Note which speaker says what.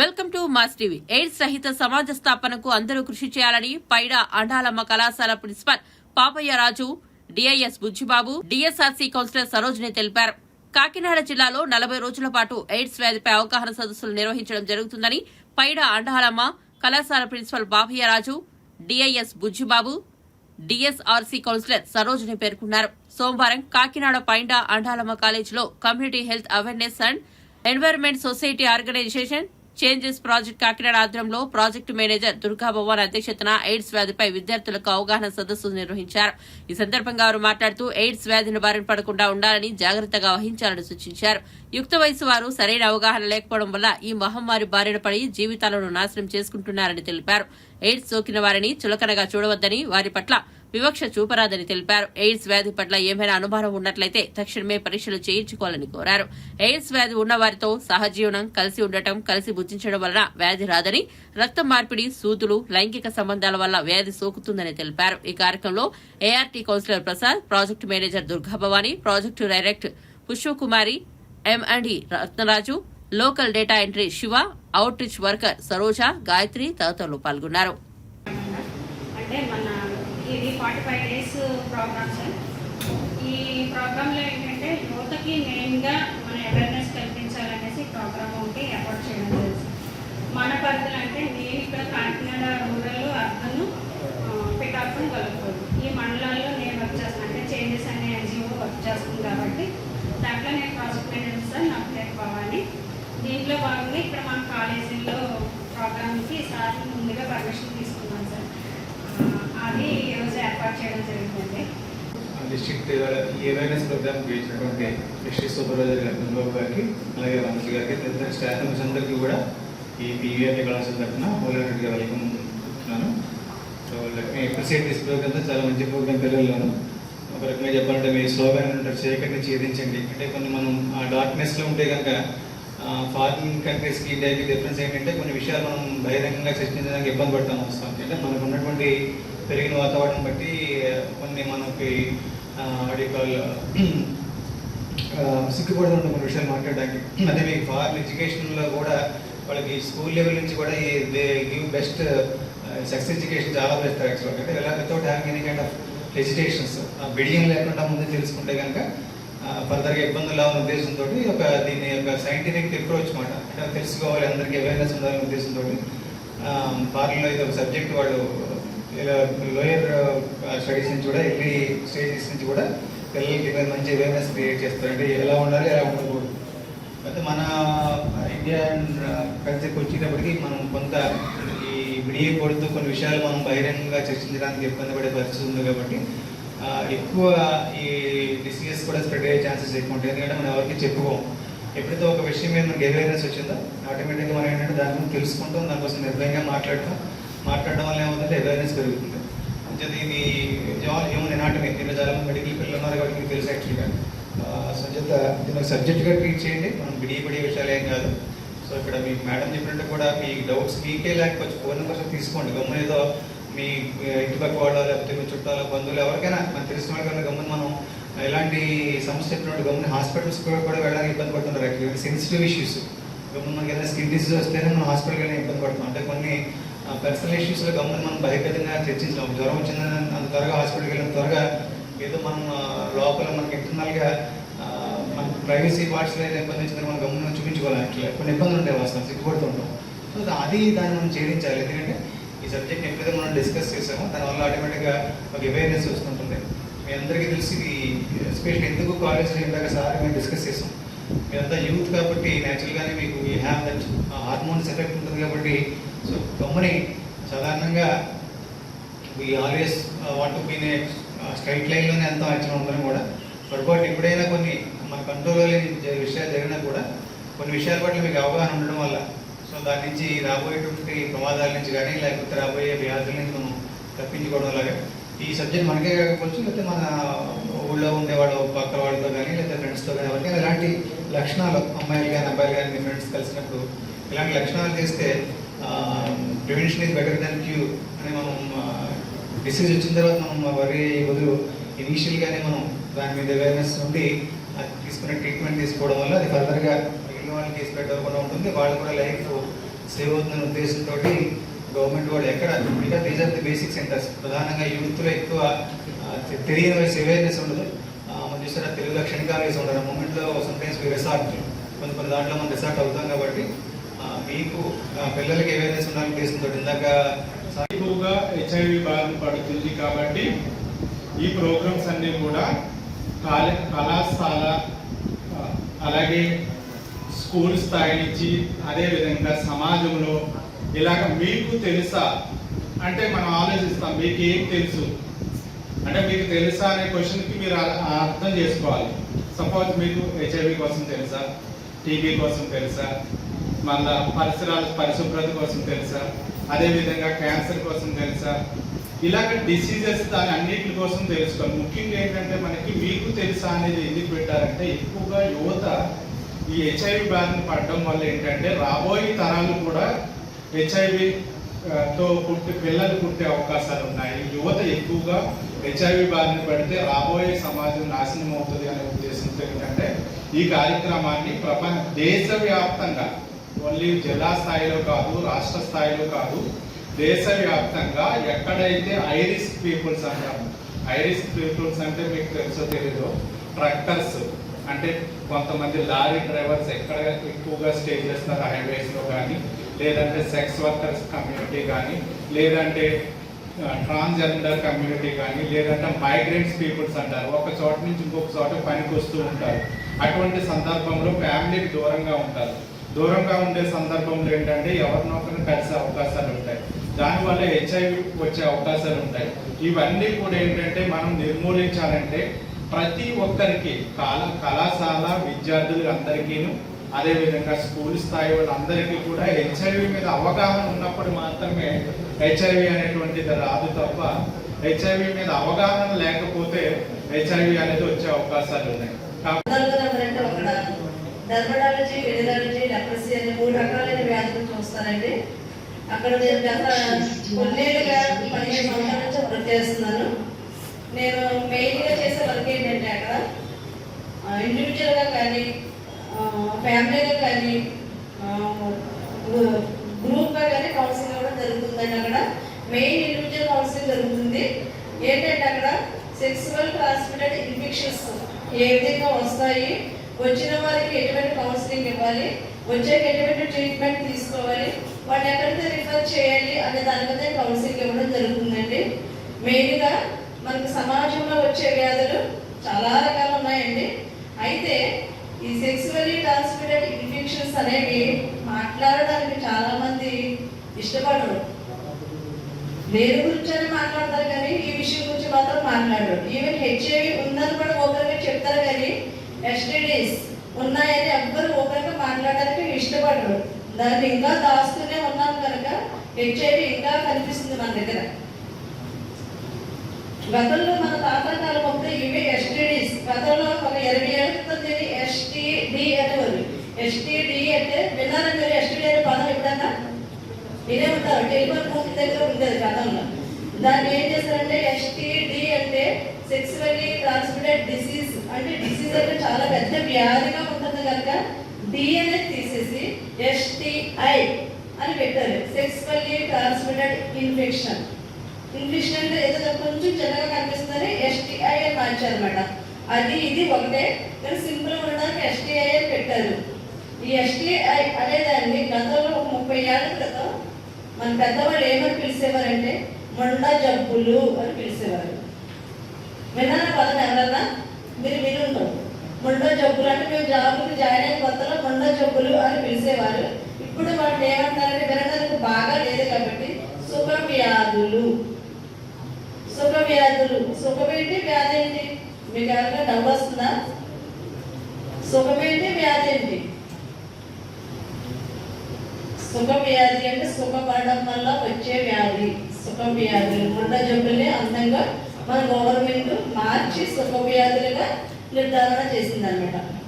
Speaker 1: Welcome to mass TV. AIDS రహిత సమాజ స్థాపనకు అందరూ కృషి చేయాలని పైడ అండాలమ్మ కళాశాల principal Papayya Raju DIS Bujjibabu DSRC counsellor Sarojini తెలిపారు. కాకినాడ జిల్లాలో నలభై రోజుల పాటు ఎయిడ్స్ వ్యాధిపై అవగాహన సదస్సులు నిర్వహించడం జరుగుతుందని పైడ అండాలమ్మ కళాశాల principal Papayya Raju DIS Bujjibabu DSRC counsellor Sarojini పేర్కొన్నారు. సోమవారం కాకినాడ పైండా అండాలమ్మ కాలేజీలో community health awareness and environment society organisation changes project Kakinada ఆధ్వర్యంలో ప్రాజెక్టు మేనేజర్ దుర్గా భవన్ అధ్యక్షతన ఎయిడ్స్ వ్యాధిపై విద్యార్థులకు అవగాహన సదస్సు నిర్వహించారు. ఈ సందర్భంగా వారు మాట్లాడుతూ ఎయిడ్స్ వ్యాధిని బారిన పడకుండా ఉండాలని జాగ్రత్తగా వహించాలని సూచించారు. యుక్త వయసు వారు సరైన అవగాహన లేకపోవడం వల్ల ఈ మహమ్మారి బారిన పడి జీవితాలను నాశనం చేసుకుంటున్నారని తెలిపారు. ఎయిడ్స్ సోకిన వారిని చులకనగా చూడవద్దని వారి పట్ల వివక్ష చూపరాదని తెలిపారు. ఎయిడ్స్ వ్యాధి పట్ల ఏమైనా అనుమానం ఉన్నట్లయితే తక్షణమే పరీక్షలు చేయించుకోవాలని కోరారు. ఎయిడ్స్ వ్యాధి ఉన్న వారితో సహజీవనం కలిసి ఉండటం కలిసి భుజించడం వలన వ్యాధి రాదని రక్త మార్పిడి సూదులు లైంగిక సంబంధాల వల్ల వ్యాధి సోకుతుందని తెలిపారు. ఈ కార్యక్రమంలో ART counsellor Prasad project manager Durgabhavani project director Pushpakumari ఎంఅండి Ratnaraju local data entry Shiva outreach worker Saroja Gayatri తదితరులు పాల్గొన్నారు.
Speaker 2: అంటే మన forty five days programme sir ఈ ప్రోగ్రాంలో ఏంటంటే యువతకి మెయిన్గా మన అవేర్నెస్ కల్పించాలనేసి ప్రోగ్రామ్ ఒకటి ఏర్పాటు చేయడం జరిగింది మన పరిధిలో అంటే నేను ఇక్కడ కాకినాడ రూరల్ అర్బన్ పికప్ కలుపుకోదు ఈ మండలాల్లో నేను వర్క్ చేస్తాను. అంటే చేంజెస్ అనే ఎన్జిఓ వర్క్ చేస్తుంది కాబట్టి దాంట్లో నేను ప్రాజెక్ట్ మేనేజర్ సార్ నా పేరు భవాని. దీంట్లో భాగంగా ఇక్కడ మన కాలేజీలో ప్రోగ్రామ్కి సార్ ముందుగా పర్మిషన్ తీసుకున్నాను సార్ అది ఈరోజు చేయడం జరిగిందండి.
Speaker 3: డిస్ట్రిక్ట్ ఈ అవేర్నెస్ ప్రోగ్రామ్ చేసినటువంటి డిస్ట్రిక్ట్ సూపర్వైజర్ గారు చంద్రబాబు గారికి అలాగే రమేష్ గారికి తదితర స్టాఫ్ మెంబర్స్ అందరికీ కూడా ఈ పీవీఆర్టీ కళాశాల తరఫున హోల్గా వెల్కమ్ చెప్తున్నాను so let me appreciate this programme చాలా మంచి ప్రోగ్రామ్ పిల్లలను ఒక రకంగా చెప్పాలంటే మీ స్లోగాన్ ఉంటారు చీకటిని ఛేదించండి. అంటే కొన్ని మనం ఆ డార్క్నెస్లో ఉంటే కనుక ఫారిన్ కంట్రీస్కి ఇండియాకి డిఫరెన్స్ ఏంటంటే కొన్ని విషయాలు మనం బహిరంగంగా చర్చించడానికి ఇబ్బంది పడతాం. వస్తాం అంటే మనకు ఉన్నటువంటి పెరిగిన వాతావరణం బట్టి కొన్ని మనకి అడికాల్ సిగ్గుపడుతూ ఉంటాం కొన్ని విషయాలు మాట్లాడడానికి. అదే మీకు ఫారెన్ ఎడ్యుకేషన్లో కూడా వాళ్ళకి స్కూల్ లెవెల్ నుంచి కూడా ఈ they give best sex education చాలా బెస్ట్ యాక్చువల్గా అంటే ఎలా without having any kind of hesitations బిడియం లేకుండా ముందు తెలుసుకుంటే కనుక ఫర్దర్గా ఇబ్బందులు రావాలనే ఉద్దేశంతో ఒక దీని యొక్క సైంటిఫిక్ అప్రోచ్ మాట. అంటే తెలుసుకోవాలి అందరికీ అవేర్నెస్ ఉండాలనే ఉద్దేశంతో. ఫారెన్లో ఇది ఒక సబ్జెక్ట్ వాళ్ళు లోయర్ స్టడీస్ నుంచి కూడా ఎవ్రీ స్టేజెస్ నుంచి కూడా పిల్లలకి మీద మంచి అవేర్నెస్ క్రియేట్ చేస్తారంటే ఎలా ఉండాలి ఎలా ఉండకూడదు. అయితే మన ఇండియన్ కల్చర్కి వచ్చేటప్పటికి మనం కొంత ఈ విడియ కొడుతూ కొన్ని విషయాలు మనం బహిరంగంగా చర్చించడానికి ఇబ్బంది పడే పరిస్థితి ఉంది కాబట్టి ఎక్కువ ఈ డిసీజెస్ కూడా స్ప్రెడ్ అయ్యే ఛాన్సెస్ ఎక్కువ ఉంటాయి. ఎందుకంటే మనం ఎవరికి చెప్పుకోం. ఎప్పుడైతే ఒక విషయం మీద మనకి అవేర్నెస్ వచ్చిందో ఆటోమేటిక్గా మనం ఏంటంటే దాని గురించి తెలుసుకుంటాం దానికోసం నిర్భయంగా మాట్లాడటం మాట్లాడడం వల్ల ఏమవుతుంటే అవేర్నెస్ పెరుగుతుంది. అంచేది ఇది జాల్ హ్యూమన్ ఎనాటమీ దీంట్లో చాలా మంది మెడికల్ పిల్లలు ఉన్నారు కాబట్టి మీకు తెలుసు యాక్చువల్గా సో చేత దీన్ని ఒక సబ్జెక్ట్గా ట్రీట్ చేయండి. మనం బిడి బిడి విషయాలు ఏం కాదు. సో ఇక్కడ మీ మేడం చెప్పినట్టు కూడా మీ డౌట్స్ మీకే లేకపోవచ్చు. ఫోన్ నెంబర్స్ తీసుకోండి. గమ్మున ఏదో మీ ఇంటి పక్క వాళ్ళ లేకపోతే మీ చుట్టాల బంధువులు ఎవరికైనా మనకు తెలిసిన వాళ్ళకైనా గమ్మున మనం ఎలాంటి సమస్య చెప్పినట్టు గమ్మున హాస్పిటల్స్ కూడా వెళ్ళడానికి ఇబ్బంది పడుతున్నారు యాక్చువల్లీ సెన్సిటివ్ ఇష్యూస్ గమ్మున మనకి ఏదైనా స్కిన్ డిసీజ్ వస్తేనే మనం హాస్పిటల్కి వెళ్ళినా ఇబ్బంది పడుతున్నాం అంటే కొన్ని పర్సనల్ ఇష్యూస్లో గమ్మున మనం బహిర్గతంగా చర్చించాం జ్వరం వచ్చిందని అంత త్వరగా హాస్పిటల్కి వెళ్ళిన త్వరగా ఏదో మనం లోపల మనకి ఇంటర్నల్గా మన ప్రైవసీ పార్ట్స్లో ఏదో ఇబ్బంది మనం గమ్మున చూపించుకోవాలి. అట్లా కొన్ని ఇబ్బందులు ఉంటాయి వాస్తవం సిగ్గుపడుతుంటాం సో అది దాన్ని మనం ఛేదించాలి. ఎందుకంటే ఈ సబ్జెక్ట్ ఎప్పుడైతే మనం డిస్కస్ చేసామో దానివల్ల ఆటోమేటిక్గా ఒక అవేర్నెస్ వస్తుంటుంది. మీ అందరికీ తెలిసి ఎస్పెషల్లీ ఎందుకు కాలేజ్లో ఇందాక సార్ మేము డిస్కస్ చేసాం మీరంతా యూత్ కాబట్టి న్యాచురల్గానే మీకు ఈ హ్యావ్ దట్ హార్మోన్స్ ఎఫెక్ట్ ఉంటుంది కాబట్టి సో గమ్ముని సాధారణంగా we always want to been straight లైన్లోనే ఎంతో యాక్చువల్ ఉందని కూడా. పొరపాటు ఎప్పుడైనా కొన్ని మన కంట్రోల్లో లేని విషయాలు జరిగినా కూడా కొన్ని విషయాల పట్ల మీకు అవగాహన ఉండడం వల్ల సో దాని నుంచి రాబోయేటువంటి ప్రమాదాల నుంచి కానీ లేకపోతే రాబోయే వ్యాధుల నుంచి మనం తప్పించుకోవడం లాగా ఈ సబ్జెక్ట్ మనకే కాకపోవచ్చు లేకపోతే మన ఊళ్ళో ఉండేవాడు పక్క వాళ్ళతో కానీ లేకపోతే ఫ్రెండ్స్తో కానీ ఎవరికైనా ఇలాంటి లక్షణాలు అమ్మాయిలు కానీ అబ్బాయిలు కానీ మీ ఫ్రెండ్స్ కలిసినప్పుడు ఇలాంటి లక్షణాలు చేస్తే prevention is better than cure అని మనం డిసీజ్ వచ్చిన తర్వాత మనం వరి బదులు ఇనీషియల్గానే మనం దాని మీద అవేర్నెస్ ఉండి అది తీసుకునే ట్రీట్మెంట్ తీసుకోవడం వల్ల అది ఫర్దర్గా మిగిలిన వాళ్ళకి కేసు పెట్టకుండా ఉంటుంది. వాళ్ళు కూడా లైఫ్ సేవ్ అవుతుందనే ఉద్దేశంతో గవర్నమెంట్ వాళ్ళు ఎక్కడ because these are the basic centres ప్రధానంగా యూత్లో ఎక్కువ తె- తెలియని వయసు అవేర్నెస్ ఉండదు. మనం చూసారా తెలుగులో క్షణికాలు వేసి ఉండదు. మూమెంట్లో సమ్టైమ్స్ రిసార్ట్ కొన్ని కొన్ని దాంట్లో మనం రిసార్ట్ అవుతాం కాబట్టి మీకు పిల్లలకి అవేర్నెస్ ఉండాలని చేస్తుంది ఇందాక సా-
Speaker 4: ఎక్కువగా హెచ్ఐవి బారిన పడుతుంది కాబట్టి ఈ ప్రోగ్రామ్స్ అన్నీ కూడా కాలే కళాశాల అలాగే స్కూల్ స్థాయి నుంచి అదేవిధంగా సమాజంలో ఇలాగ మీకు తెలుసా? అంటే మనం ఆలోచిస్తాం మీకు ఏం తెలుసు? అంటే మీకు తెలుసా అనే క్వశ్చన్కి మీరు అర్థం చేసుకోవాలి. సపోజ్ మీకు హెచ్ఐవి కోసం తెలుసా? టీబీ కోసం తెలుసా? మళ్ళా పరిసరాల పరిశుభ్రత కోసం తెలుసా? అదేవిధంగా క్యాన్సర్ కోసం తెలుసా? ఇలాగ డిసీజెస్ దాని అన్నిటి కోసం తెలుసుకోవాలి ముఖ్యంగా ఏంటంటే మనకి మీకు తెలుసా అనేది ఎందుకు పెట్టారంటే ఎక్కువగా యువత ఈ హెచ్ఐవి బారిన పడడం వల్ల ఏంటంటే రాబోయే తరాలు కూడా హెచ్ఐవి తో పుట్టి పిల్లలు పుట్టే అవకాశాలు ఉన్నాయి. యువత ఎక్కువగా హెచ్ఐవి బారిన పడితే రాబోయే సమాజం నాశనం అవుతుంది అనే ఉద్దేశంతో ఏంటంటే ఈ కార్యక్రమాన్ని ప్రపంచ దేశవ్యాప్తంగా ఓన్లీ జిల్లా స్థాయిలో కాదు రాష్ట్ర స్థాయిలో కాదు దేశవ్యాప్తంగా ఎక్కడైతే ఐరిస్ పీపుల్స్ అంటాము ఐరిష్ పీపుల్స్ అంటే మీకు తెలుసో తెలీదు ట్రక్కర్స్ అంటే కొంతమంది లారీ డ్రైవర్స్ ఎక్కడ ఎక్కువగా స్టే చేస్తారు హైవేస్లో కానీ లేదంటే సెక్స్ వర్కర్స్ కమ్యూనిటీ కానీ లేదంటే ట్రాన్స్జెండర్ కమ్యూనిటీ కానీ లేదంటే మైగ్రెంట్స్ పీపుల్స్ అంటారు. ఒక చోట నుంచి ఇంకొక చోట పనికి వస్తూ ఉంటారు. అటువంటి సందర్భంలో ఫ్యామిలీకి దూరంగా ఉంటారు. దూరంగా ఉండే సందర్భంలో ఏంటంటే ఎవరినొకరిని కలిసే అవకాశాలు ఉంటాయి. దానివల్ల హెచ్ఐవి వచ్చే అవకాశాలు ఉంటాయి. ఇవన్నీ కూడా ఏంటంటే మనం నిర్మూలించాలంటే ప్రతి ఒక్కరికి కాల కళాశాల విద్యార్థులు అందరికీను అదేవిధంగా స్కూల్ స్థాయి వాళ్ళందరికీ కూడా హెచ్ఐవి మీద అవగాహన ఉన్నప్పుడు మాత్రమే హెచ్ఐవి అనేటువంటిది రాదు తప్ప హెచ్ఐవి మీద అవగాహన లేకపోతే హెచ్ఐవి అనేది వచ్చే అవకాశాలు ఉన్నాయి. కాబట్టి
Speaker 5: అనే మూడు రకాలైన వ్యాధులు చూస్తానండి అక్కడ నేను గత కొన్నేళ్ళుగా పదిహేను సంవత్సరాల నుంచి వర్క్ చేస్తున్నాను. నేను మెయిన్గా చేసే వర్క్ ఏంటంటే అక్కడ ఇండివిజువల్గా కానీ ఫ్యామిలీగా కానీ గ్రూప్గా కానీ కౌన్సిలింగ్ కూడా జరుగుతుందండి అక్కడ. మెయిన్ ఇండివిజువల్ కౌన్సిలింగ్ జరుగుతుంది. ఏంటంటే అక్కడ సెక్సువల్ ట్రాన్స్మిటెడ్ ఇన్ఫెక్షన్స్ ఏ విధంగా వస్తాయి వచ్చిన వారికి ఎటువంటి కౌన్సిలింగ్ ఇవ్వాలి వచ్చాక ఎటువంటి ట్రీట్మెంట్ తీసుకోవాలి. వాళ్ళు ఎక్కడికి రిఫర్ చేయాలి అనే దాని మీద కౌన్సిలింగ్ ఇవ్వడం జరుగుతుందండి. మెయిన్గా మనకు సమాజంలో వచ్చే వ్యాధులు చాలా రకాలు ఉన్నాయండి. అయితే ఈ సెక్సువల్లీ ట్రాన్స్మిటెడ్ ఇన్ఫెక్షన్స్ అనేవి మాట్లాడడానికి చాలా మంది ఇష్టపడరు. దేని గురించి అని మాట్లాడతారు కానీ ఈ విషయం గురించి మాత్రం మాట్లాడరు. ఈవెన్ హెచ్ఐవి ఉందని కూడా ఒకరికి చెప్తారు కానీ ఎస్టీడీస్ ఉన్నాయని ఎవ్వరు ఓపెన్గా మాట్లాడడానికి ఇష్టపడరు. దాన్ని ఇంకా దాస్తూనే ఉన్నాం కనుక హెచ్ఐవి ఇంకా కనిపిస్తుంది మన దగ్గర. గతంలో మన తాతల కాలం ఇవి ఎస్టీడీస్. గతంలో ఒక ఇరవై ఏళ్ళ క్రితం ఎస్టీడి అనేవారు ఎస్టీడి అంటే విన్నారా మీరు? ఎస్టీడీ అనే పదం ఎప్పుడన్నా? ఇదే ఉంటారు? టెలిఫోన్ బూత్ దగ్గర ఉండేది గతంలో. దాన్ని ఏం చేస్తారంటే ఎస్టీడి అంటే సెక్సువల్లీ ట్రాన్స్మిటెడ్ డిసీజ్ అంటే డిసీజ్ అంటే చాలా పెద్ద వ్యాధిగా ఉంటుంది కనుక డి అనేది తీసేసి ఎస్టిఐ అని పెట్టారు సెక్సువల్లీ ట్రాన్స్మిటెడ్ ఇన్ఫెక్షన్ ఇన్ఫెక్షన్ అంటే ఏదో కొంచెం చిన్నగా కనిపిస్తుందని ఎస్టిఐ అని మార్చారు అనమాట అది ఇది ఒకటే. కానీ సింపుల్ ఉండడానికి ఎస్టిఐ అని పెట్టారు. ఈ ఎస్టిఐ అనేదాన్ని గతంలో ఒక ముప్పై ఏళ్ళ క్రితం మన పెద్దవాళ్ళు ఏమని పిలిచేవారంటే మొండ జబ్బులు అని పిలిచేవారు. విన్నాను పదం ఎవరన్నా? మీరు వినుంటారు మొండ జబ్బులు అంటే మేము జాబులు జాయిన్ అయిన కొత్తలో మొండ జబ్బులు అని పిలిచేవారు. ఇప్పుడు వాళ్ళు ఏమంటారంటే వినడానికి బాగా లేదు కాబట్టి సుఖ వ్యాధులు సుఖ వ్యాధులు సుఖమేంటి వ్యాధి ఏంటి? మీకు ఎవరైనా డబ్బు వస్తుందా? సుఖమేంటి వ్యాధి ఏంటి? సుఖ వ్యాధి అంటే సుఖపడడం వల్ల వచ్చే వ్యాధి. సుఖ వ్యాధులు గుండె జబ్బుల్ని అందంగా మన గవర్నమెంట్ మార్చి సుఖ వ్యాధులుగా నిర్ధారణ చేసిందనమాట.